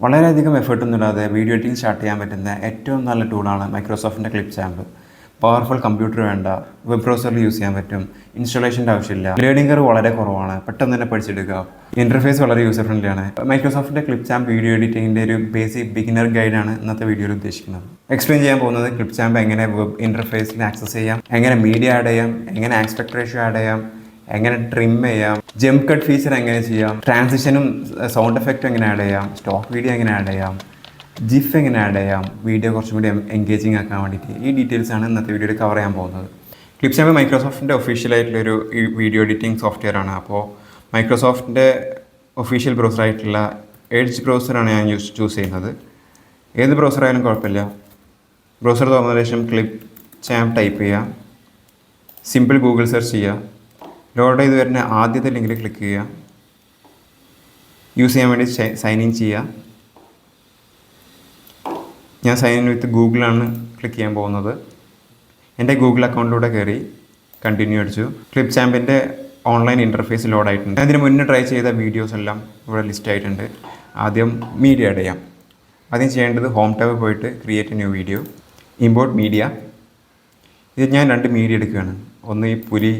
വളരെയധികം എഫേർട്ടൊന്നും ഇടാതെ video editing start ചെയ്യാൻ പറ്റുന്ന ഏറ്റവും നല്ല ടൂളാണ് മൈക്രോസോഫ്റ്റിന്റെ ക്ലിപ്പ് ചാമ്പ് പവർഫുൾ കമ്പ്യൂട്ടർ വേണ്ട വെബ് ബ്രൗസറിൽ യൂസ് ചെയ്യാൻ പറ്റും ഇൻസ്റ്റലേഷന്റെ ആവശ്യമില്ല. ലേണിംഗ് കർ വളരെ കുറവാണ് പെട്ടെന്ന് തന്നെ പഠിച്ചെടുക്കുക. ഇന്റർഫേസ് വളരെ യൂസർ ഫ്രണ്ട്ലി ആണ്. മൈക്രോസോഫ്റ്റിന്റെ ക്ലിപ്പ് ചാമ്പ് വീഡിയോ എഡിറ്റിംഗിന്റെ ഒരു ബേസിക് ബിഗിനർ ഗൈഡാണ് ഇന്നത്തെ വീഡിയോയിൽ ഉദ്ദേശിക്കുന്നത്. എക്സ്പ്ലെയിൻ ചെയ്യാൻ പോകുന്നത് ക്ലിപ്പ് ചാമ്പ് എങ്ങനെ വെബ് ഇന്റർഫേസിൽ ആക്സസ് ചെയ്യാം എങ്ങനെ മീഡിയ ആഡ് ചെയ്യാം എങ്ങനെ ആക്സ്പെക്ട്രേഷൻ റേഷ്യോ ആഡ് ചെയ്യാം എങ്ങനെ ട്രിം ചെയ്യാം? ജംപ് കട്ട് ഫീച്ചർ എങ്ങനെ ചെയ്യാം? ട്രാൻസിഷനും സൗണ്ട് എഫക്റ്റും എങ്ങനെ ആഡ് ചെയ്യാം? സ്റ്റോക്ക് വീഡിയോ എങ്ങനെ ആഡ് ചെയ്യാം? ജിഫ് എങ്ങനെ ആഡ് ചെയ്യാം? വീഡിയോ കുറച്ചും കൂടി എൻഗേജിങ് ആക്കാൻ വേണ്ടിയിട്ട് ഈ ഡീറ്റെയിൽസ് ആണ് ഇന്നത്തെ വീഡിയോയിൽ കവർ ചെയ്യാൻ പോകുന്നത്. ക്ലിപ്സ് ക്ലിപ്സാമ്പ് മൈക്രോസോഫ്റ്റിന്റെ ഒഫീഷ്യൽ ആയിട്ടുള്ളൊരു വീഡിയോ എഡിറ്റിംഗ് സോഫ്റ്റ്വെയർ ആണ്. അപ്പോൾ മൈക്രോസോഫ്റ്റിന്റെ ഒഫീഷ്യൽ ബ്രൗസർ ആയിട്ടുള്ള എഡ്ജ് ബ്രൗസറാണ് ഞാൻ യൂസ് ചൂസ് ചെയ്യുന്നത്. ഏത് ബ്രൗസർ ആയാലും കുഴപ്പമില്ല. ബ്രൗസർ തുറന്ന ശേഷം ക്ലിപ്പ് ചാമ്പ് ടൈപ്പ് ചെയ്യുക സിമ്പിൾ ഗൂഗിൾ സെർച്ച് ചെയ്യുക ലോഡ് ചെയ്ത് വരുന്ന ആദ്യത്തെ ലിങ്കിൽ ക്ലിക്ക് ചെയ്യുക. യൂസ് ചെയ്യാൻ വേണ്ടി സൈൻ ഇൻ ചെയ്യുക. ഞാൻ സൈൻ ഇൻ വിത്ത് ഗൂഗിളാണ് ക്ലിക്ക് ചെയ്യാൻ പോകുന്നത്. എന്റെ ഗൂഗിൾ അക്കൗണ്ടിലൂടെ കയറി കണ്ടിന്യൂ അടിച്ചു. ക്ലിപ്പ് ചാമ്പിന്റെ ഓൺലൈൻ ഇന്റർഫേസ് ലോഡ് ആയിട്ടുണ്ട്. ഞാൻ മുന്നേ ട്രൈ ചെയ്ത വീഡിയോസ് എല്ലാം ഇവിടെ ലിസ്റ്റ് ആയിട്ടുണ്ട്. ആദ്യം മീഡിയ ആഡ് ചെയ്യാം. ആദ്യം ചെയ്യേണ്ടത് ഹോം ടാബ് പോയിട്ട് create new video import media ഇത് ഞാൻ രണ്ട് മീഡിയ എടുക്കുകയാണ്. ഒന്ന് ഈ പുലി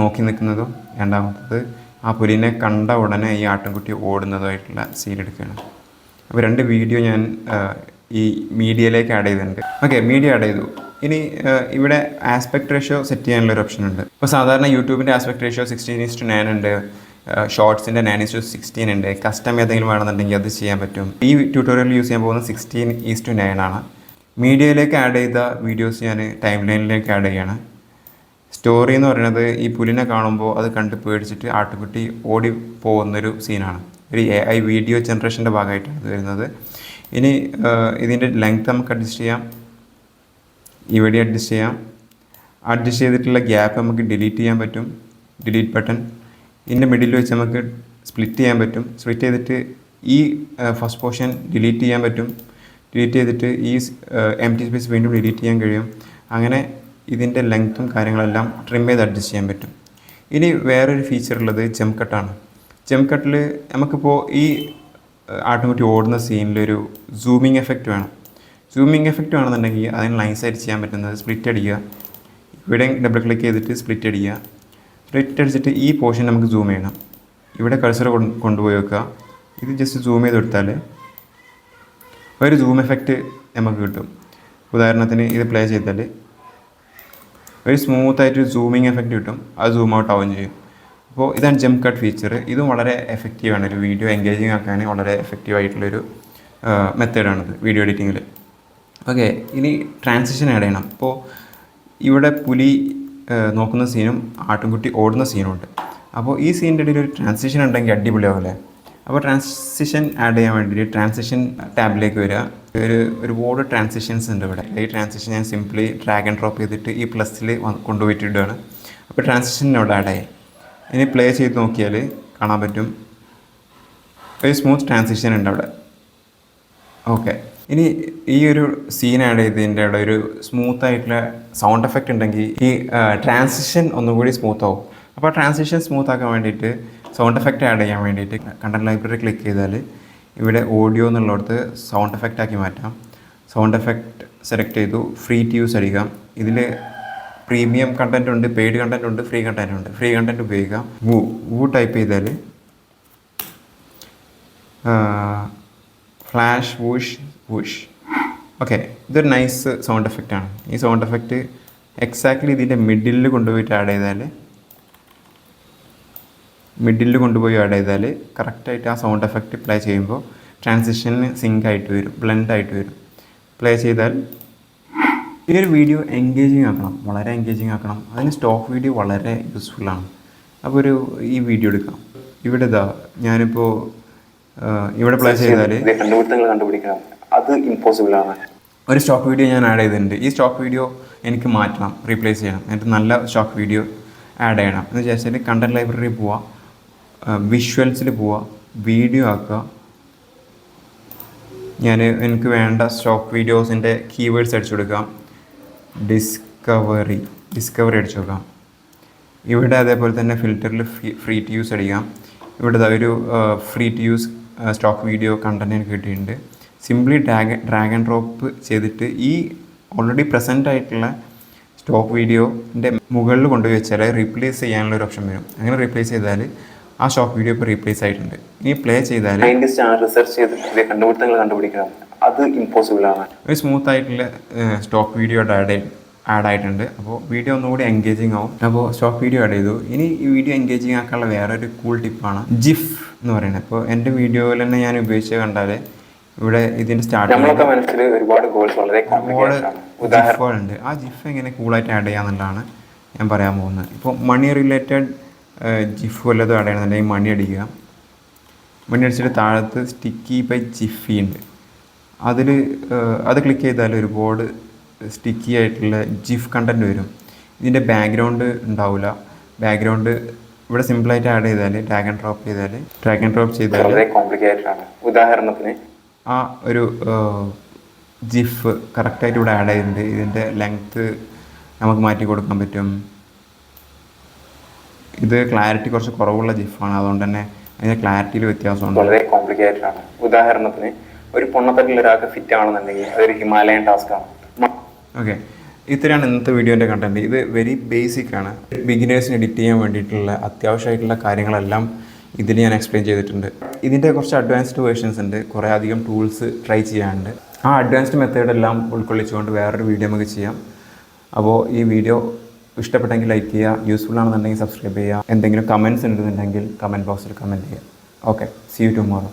നോക്കി നിൽക്കുന്നതും രണ്ടാമത്തത് ആ പുലിനെ കണ്ട ഉടനെ ഈ ആട്ടിൻകുട്ടി ഓടുന്നതുമായിട്ടുള്ള സീൻ എടുക്കുകയാണ്. അപ്പോൾ രണ്ട് വീഡിയോ ഞാൻ ഈ മീഡിയയിലേക്ക് ആഡ് ചെയ്തിട്ടുണ്ട്. ഓക്കെ മീഡിയ ആഡ് ചെയ്തു. ഇനി ഇവിടെ ആസ്പെക്ട് റേഷ്യോ സെറ്റ് ചെയ്യാനുള്ള ഒരു ഓപ്ഷൻ ഉണ്ട്. ഇപ്പോൾ സാധാരണ യൂട്യൂബിന്റെ aspect ratio sixteen to nine ഉണ്ട്. ഷോർട്സിന്റെ നയൻ ടു സിക്സ്റ്റീൻ ഉണ്ട്. കസ്റ്റം ഏതെങ്കിലും വേണമെന്നുണ്ടെങ്കിൽ അത് ചെയ്യാൻ പറ്റും. ഈ ട്യൂട്ടോറിയൽ യൂസ് ചെയ്യാൻ പോകുന്നത് സിക്സ്റ്റീൻ ഈസ് ടു നയൻ ആണ്. മീഡിയയിലേക്ക് ആഡ് ചെയ്ത വീഡിയോസ് ഞാൻ ടൈം ലൈനിലേക്ക് ആഡ് ചെയ്യാണ്. സ്റ്റോറി എന്ന് പറയുന്നത് ഈ പുലിനെ കാണുമ്പോൾ അത് കണ്ട് പേടിച്ചിട്ട് ആട്ടുകുട്ടി ഓടി പോകുന്നൊരു സീനാണ് ഒരു എ ഐ വീഡിയോ ജനറേഷന്റെ ഭാഗമായിട്ടാണ് ഇത് വരുന്നത്. ഇനി ഇതിന്റെ ലെങ്ത് നമുക്ക് അഡ്ജസ്റ്റ് ചെയ്യാം. ഇവിടെ അഡ്ജസ്റ്റ് ചെയ്യാം. അഡ്ജസ്റ്റ് ചെയ്തിട്ടുള്ള ഗ്യാപ്പ് നമുക്ക് ഡിലീറ്റ് ചെയ്യാൻ പറ്റും. ഡിലീറ്റ് ബട്ടൺ ഇതിന്റെ മിഡിൽ വെച്ച് നമുക്ക് സ്പ്ലിറ്റ് ചെയ്യാൻ പറ്റും. സ്പ്ലിറ്റ് ചെയ്തിട്ട് ഈ ഫസ്റ്റ് പോർഷൻ ഡിലീറ്റ് ചെയ്യാൻ പറ്റും. ഡിലീറ്റ് ചെയ്തിട്ട് ഈ എം ടി സ്പേസ് വീണ്ടും ഡിലീറ്റ് ചെയ്യാൻ കഴിയും. അങ്ങനെ ഇതിന്റെ ലെങ്ത്തും കാര്യങ്ങളെല്ലാം ട്രിം ചെയ്ത് അഡ്ജസ്റ്റ് ചെയ്യാൻ പറ്റും. ഇനി വേറൊരു ഫീച്ചർ ഉള്ളത് ജം കട്ടാണ് ജം കട്ടിൽ നമുക്കിപ്പോൾ ഈ ആട്ടോമാറ്റിക് ഓടുന്ന സീനിലൊരു സൂമിങ് എഫക്റ്റ് വേണം. സൂമിങ് എഫക്റ്റ് വേണമെന്നുണ്ടെങ്കിൽ അതിന് നൈസായിട്ട് ചെയ്യാൻ പറ്റുന്നത് സ്പ്ലിറ്റ് അടിക്കുക. ഇവിടെ ഡബിൾ ക്ലിക്ക് ചെയ്തിട്ട് സ്പ്ലിറ്റ് അടിക്കുക. സ്പ്ലിറ്റ് അടിച്ചിട്ട് ഈ പോർഷൻ നമുക്ക് സൂം ചെയ്യണം. ഇവിടെ കഴ്സർ കൊണ്ടുപോയി വെക്കുക. ഇത് ജസ്റ്റ് സൂം ചെയ്ത് കൊടുത്താൽ ഒരു സൂം എഫക്റ്റ് നമുക്ക് കിട്ടും. ഉദാഹരണത്തിന് ഇത് പ്ലേ ചെയ്താൽ ഒരു സ്മൂത്ത് ആയിട്ട് സൂമിങ് എഫക്റ്റ് കിട്ടും. അത് സൂം ഔട്ട് ആവുകയും ചെയ്യും. അപ്പോൾ ഇതാണ് ജംപ് കട്ട് ഫീച്ചർ ഇതും വളരെ എഫക്റ്റീവാണ് ഒരു വീഡിയോ എൻഗേജിങ് ആക്കാൻ വളരെ എഫക്റ്റീവ് ആയിട്ടുള്ളൊരു മെത്തേഡാണിത് വീഡിയോ എഡിറ്റിങ്ങിൽ ഓക്കെ ഇനി ട്രാൻസിഷൻ ആഡ് ചെയ്യണം. അപ്പോൾ ഇവിടെ പുലി നോക്കുന്ന സീനും ആട്ടുംകുട്ടി ഓടുന്ന സീനും ഉണ്ട് അപ്പോൾ ഈ സീനിന്റെ ഇടയിൽ ഒരു ട്രാൻസിഷൻ ഉണ്ടെങ്കിൽ അടിപൊളിയാവില്ലേ അപ്പോൾ ട്രാൻസിഷൻ ആഡ് ചെയ്യാൻ വേണ്ടിയിട്ട് ട്രാൻസിഷൻ ടാബിലേക്ക് വരിക. ഒരു ഒരുപാട് ട്രാൻസിഷൻസ് ഉണ്ട് ഇവിടെ. ഈ ട്രാൻസിഷൻ ഞാൻ സിംപ്ലി ഡ്രാഗ് ആൻഡ് ഡ്രോപ്പ് ചെയ്തിട്ട് ഈ പ്ലസ്സിൽ കൊണ്ടുപോയിട്ടിടുകയാണ് അപ്പോൾ ട്രാൻസിഷൻ ആഡ് ആയി ഇനി പ്ലേ ചെയ്ത് നോക്കിയാൽ കാണാൻ പറ്റും. ഒരു സ്മൂത്ത് ട്രാൻസിഷൻ ഉണ്ട് അവിടെ. ഓക്കെ ഇനി ഈ ഒരു സീൻ ആഡ് ചെയ്തതിന്റെ അവിടെ ഒരു സ്മൂത്ത് ആയിട്ടുള്ള സൗണ്ട് എഫക്റ്റ് ഉണ്ടെങ്കിൽ ഈ ട്രാൻസിഷൻ ഒന്നുകൂടി സ്മൂത്ത് ആവും. അപ്പോൾ ട്രാൻസിഷൻ സ്മൂത്ത് ആക്കാൻ വേണ്ടിയിട്ട് സൗണ്ട് എഫക്റ്റ് ആഡ് ചെയ്യാൻ വേണ്ടിയിട്ട് കണ്ടന്റ് ലൈബ്രറി ക്ലിക്ക് ചെയ്താൽ ഇവിടെ ഓഡിയോ എന്നുള്ളിടത്ത് സൗണ്ട് എഫക്റ്റ് ആക്കി മാറ്റാം. സൗണ്ട് എഫക്റ്റ് സെലക്ട് ചെയ്തു ഫ്രീ ടു യൂസ് അടിക്കാം. ഇതിൽ പ്രീമിയം കണ്ടന്റ് ഉണ്ട് പെയ്ഡ് കണ്ടന്റ് ഉണ്ട് ഫ്രീ കണ്ടന്റ് ഉണ്ട്. ഫ്രീ കണ്ടന്റ് ഉപയോഗിക്കാം. വൂ വൂ ടൈപ്പ് ചെയ്താൽ ഫ്ലാഷ് വൂഷ് വൂഷ് ഓക്കെ ഇതൊരു നൈസ് സൗണ്ട് എഫക്റ്റാണ് ഈ സൗണ്ട് എഫക്റ്റ് എക്സാക്ട്ലി ഇതിന്റെ മിഡിലിൽ കൊണ്ടുപോയിട്ട് ആഡ് ചെയ്താൽ മിഡിലിൽ കൊണ്ടുപോയി ആഡ് ചെയ്താൽ കറക്റ്റായിട്ട് ആ സൗണ്ട് എഫക്റ്റ് പ്ലേ ചെയ്യുമ്പോൾ ട്രാൻസിഷനിൽ സിങ്ക് ആയിട്ട് വരും ബ്ലെൻഡ് ആയിട്ട് വരും. പ്ലേ ചെയ്താൽ ഈ ഒരു വീഡിയോ എൻഗേജിങ് ആക്കണം വളരെ എൻഗേജിങ് ആക്കണം. അതിന് സ്റ്റോക്ക് വീഡിയോ വളരെ യൂസ്ഫുള്ളാണ് അപ്പോൾ ഒരു ഈ വീഡിയോ എടുക്കാം. ഇവിടെ ഇതാ ഞാനിപ്പോൾ ഇവിടെ പ്ലേ ചെയ്താൽ ഇതേ കണ്ടുപിടുത്തങ്ങൾ കണ്ടുപിടിക്കണം. അത് ഇമ്പോസിബിൾ ആണ്. ഒരു സ്റ്റോക്ക് വീഡിയോ ഞാൻ ആഡ് ചെയ്തിട്ടുണ്ട്. ഈ സ്റ്റോക്ക് വീഡിയോ എനിക്ക് മാറ്റണം റീപ്ലേസ് ചെയ്യണം. എന്നിട്ട് നല്ല സ്റ്റോക്ക് വീഡിയോ ആഡ് ചെയ്യണം. എന്ന് വെച്ചാൽ കണ്ടന്റ് ലൈബ്രറി പോവുക വിഷ്വൽസിൽ പോവുക വീഡിയോ ആക്കുക ഞാൻ എനിക്ക് വേണ്ട സ്റ്റോക്ക് വീഡിയോസിന്റെ കീവേഡ്സ് അടിച്ചു കൊടുക്കാം. ഡിസ്കവറി ഡിസ്കവറി അടിച്ചു കൊടുക്കാം. ഇവിടെ അതേപോലെ തന്നെ ഫിൽറ്ററിൽ ഫ്രീ ടു യൂസ് അടിക്കാം. ഇവിടെ ഒരു free to use stock video content എനിക്ക് കിട്ടിയിട്ടുണ്ട്. Simply drag drag and drop ചെയ്തിട്ട് ഈ ഓൾറെഡി പ്രസന്റ് ആയിട്ടുള്ള സ്റ്റോക്ക് വീഡിയോന്റെ മുകളിൽ കൊണ്ടുപോയി വെച്ചാൽ റീപ്ലേസ് ചെയ്യാനുള്ള ഒരു ഓപ്ഷൻ വരും. അങ്ങനെ റീപ്ലേസ് ചെയ്താൽ ആ ഷോർട്ട് വീഡിയോ ഇപ്പോൾ റീപ്ലേസ് ആയിട്ടുണ്ട്. ഇനി പ്ലേ ചെയ്താൽ റിസർച്ച് ചെയ്തിട്ട് കണ്ടുപിടുത്തങ്ങൾ കണ്ടുപിടിക്കണം. അത് ഇമ്പോസിബിൾ ആണ്. ഒരു സ്മൂത്ത് ആയിട്ടുള്ള സ്റ്റോക്ക് വീഡിയോ ആഡ് ആഡ് ആയിട്ടുണ്ട്. അപ്പോൾ വീഡിയോ ഒന്നുകൂടി എൻഗേജിങ് ആവും. അപ്പോൾ സ്റ്റോക്ക് വീഡിയോ ആഡ് ചെയ്തു. ഇനി ഈ വീഡിയോ എൻഗേജിങ് ആക്കാനുള്ള വേറൊരു കൂൾ ടിപ്പാണ് ജിഫ് എന്ന് പറയുന്നത്. അപ്പോൾ എന്റെ വീഡിയോയിൽ തന്നെ ഞാൻ ഉപയോഗിച്ച് കണ്ടാൽ ഇവിടെ ഇതിന്റെ നമ്മളൊക്കെ മനസ്സിൽ ഒരുപാട് ഗോൾസ് വളരെ ആ ജിഫ് എങ്ങനെ കൂളായിട്ട് ആഡ് ചെയ്യാന്നുള്ളതാണ് ഞാൻ പറയാൻ പോകുന്നത്. ഇപ്പോൾ മണി റിലേറ്റഡ് ജിഫ് വല്ലതും അടയണമെന്നുണ്ടെങ്കിൽ മണി അടിക്കുക. മണി അടിച്ചിട്ട് താഴത്ത് സ്റ്റിക്കി ബൈ ജിഫി ഉണ്ട്. അതിൽ അത് ക്ലിക്ക് ചെയ്താൽ ഒരുപാട് സ്റ്റിക്കി ആയിട്ടുള്ള ജിഫ് കണ്ടന്റ് വരും. ഇതിന്റെ ബാക്ക്ഗ്രൗണ്ട് ഉണ്ടാവില്ല ബാക്ക്ഗ്രൗണ്ട് ഇവിടെ സിമ്പിളായിട്ട് ആഡ് ചെയ്താൽ ഡ്രാഗൺ ഡ്രോപ്പ് ചെയ്താൽ ഡ്രാഗൺ ഡ്രോപ്പ് ചെയ്താൽ വളരെ കോംപ്ലിക്കേറ്റഡ് ആണ്. ഉദാഹരണത്തിന്. ആ ഒരു ജിഫ് കറക്റ്റായിട്ട് ഇവിടെ ആഡ് ചെയ്തിട്ടുണ്ട് ഇതിന്റെ ലെങ്ത്ത് നമുക്ക് മാറ്റി കൊടുക്കാൻ പറ്റും. ഇത് ക്ലാരിറ്റി കുറച്ച് കുറവുള്ള ജിഫാണ്. അതുകൊണ്ട് തന്നെ അതിന് ക്ലാരിറ്റിയിൽ വ്യത്യാസമുണ്ട്. വളരെ കോംപ്ലിക്കേറ്റഡ് ആണ്. ഉദാഹരണത്തിന് ഒരു പൊണ്ണത്തട്ടിൽ ഒരാൾക്ക് ഫിറ്റ് ആണെന്നുണ്ടെങ്കിൽ അതൊരു ഹിമാലയൻ ടാസ്ക് ആണ്. ഓക്കെ ഇത്രയാണ് ഇന്നത്തെ വീഡിയോന്റെ കണ്ടന്റ് ഇത് വെരി ബേസിക് ആണ്. ബിഗിനേഴ്സിന് എഡിറ്റ് ചെയ്യാൻ വേണ്ടിയിട്ടുള്ള അത്യാവശ്യമായിട്ടുള്ള കാര്യങ്ങളെല്ലാം ഇതിൽ ഞാൻ എക്സ്പ്ലെയിൻ ചെയ്തിട്ടുണ്ട്. ഇതിന്റെ കുറച്ച് അഡ്വാൻസ്ഡ് വേർഷൻസ് ഉണ്ട്. കുറേ അധികം ടൂൾസ് ട്രൈ ചെയ്യാനുണ്ട്. ആ അഡ്വാൻസ്ഡ് മെത്തേഡെല്ലാം ഉൾക്കൊള്ളിച്ചുകൊണ്ട് വേറൊരു വീഡിയോ നമുക്ക് ചെയ്യാം. അപ്പോൾ ഈ വീഡിയോ ഇഷ്ടപ്പെട്ടെങ്കിൽ ലൈക്ക് ചെയ്യുക യൂസ്ഫുൾ ആണെന്നുണ്ടെങ്കിൽ സബ്സ്ക്രൈബ് ചെയ്യുക. എന്തെങ്കിലും കമൻസ് ഉണ്ടെന്നുണ്ടെങ്കിൽ കമന്റ് ബോക്സിൽ കമന്റ് ചെയ്യുക. Okay C you tomorrow